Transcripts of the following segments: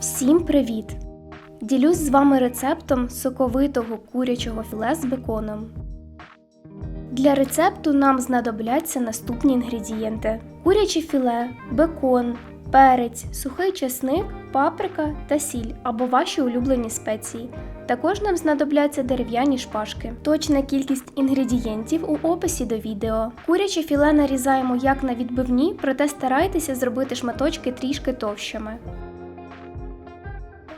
Всім привіт! Ділюсь з вами рецептом соковитого курячого філе з беконом. Для рецепту нам знадобляться наступні інгредієнти: куряче філе, бекон, перець, сухий чесник, паприка та сіль або ваші улюблені спеції. Також нам знадобляться дерев'яні шпажки. Точна кількість інгредієнтів у описі до відео. Куряче філе нарізаємо як на відбивні, проте старайтеся зробити шматочки трішки товщими.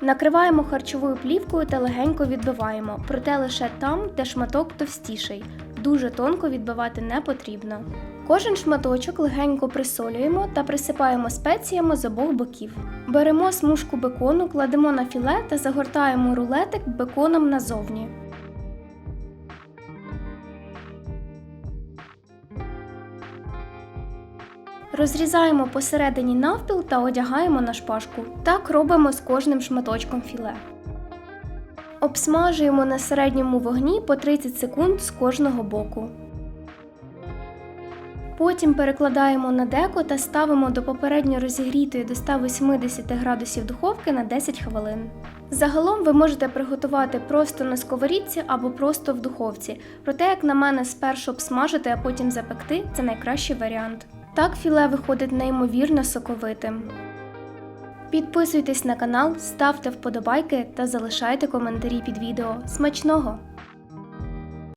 Накриваємо харчовою плівкою та легенько відбиваємо, проте лише там, де шматок товстіший. Дуже тонко відбивати не потрібно. Кожен шматочок легенько присолюємо та присипаємо спеціями з обох боків. Беремо смужку бекону, кладемо на філе та загортаємо рулетик беконом назовні. Розрізаємо посередині навпіл та одягаємо на шпажку. Так робимо з кожним шматочком філе. Обсмажуємо на середньому вогні по 30 секунд з кожного боку. Потім перекладаємо на деко та ставимо до попередньо розігрітої до 180 градусів духовки на 10 хвилин. Загалом ви можете приготувати просто на сковорідці або просто в духовці. Проте, як на мене, спершу обсмажити, а потім запекти це найкращий варіант. Так філе виходить неймовірно соковитим. Підписуйтесь на канал, ставте вподобайки та залишайте коментарі під відео. Смачного!